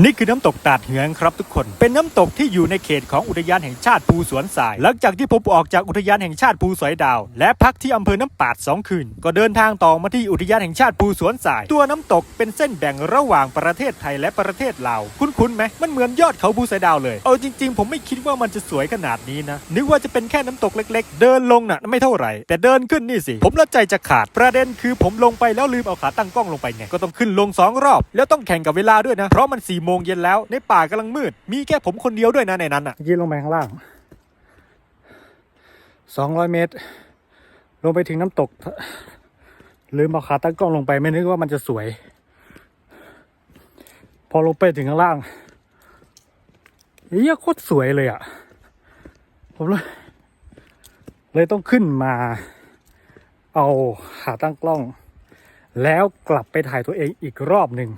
นี่คือน้ำตกตาดเหืองครับทุกคน เป็นน้ำตกที่อยู่ในเขตของอุทยานแห่งชาติภูสวนสาย หลังจากที่ผมออกจากอุทยานแห่งชาติภูสอยดาว และพักที่อำเภอน้ำปาดสองคืน ก็เดินทางต่อมาที่อุทยานแห่งชาติภูสวนสาย ตัวน้ำตกเป็นเส้นแบ่งระหว่างประเทศไทยและประเทศลาว คุ้นๆไหมมันเหมือนยอดเขาภูสอยดาวเลย เอาจริง ๆ ผมไม่คิดว่ามันจะสวยขนาดนี้นะ นึกว่าจะเป็นแค่น้ำตกเล็ก ๆ เดินลงน่ะไม่เท่าไหร่ แต่เดินขึ้นนี่สิ ผมละใจจะขาด ประเด็นคือผมลงไปแล้วลืมเอาขาตั้งกล้องลงไปไง ก็ต้องขึ้นลงสองรอบ แล้วต้องแข่งกับเวลาด้วยนะ เพราะมัน4ี่โมงเย็นแล้ว ในป่ากำลังมืด มีแค่ผมคนเดียวด้วยนะในนั้นอะเมื่อกี้ลงไปข้างล่างสองร้อยเมตร ลงไปถึงน้ำตก ลืมเอาขาตั้งกล้องลงไปไม่นึกว่ามันจะสวย พอลงไปถึงข้างล่างเฮียโคตรสวยเลยอะ่ะ ผมเลย เลยต้องขึ้นมา เอาขาตั้งกล้อง แล้วกลับไปถ่ายตัวเองอีกรอบหนึ่ง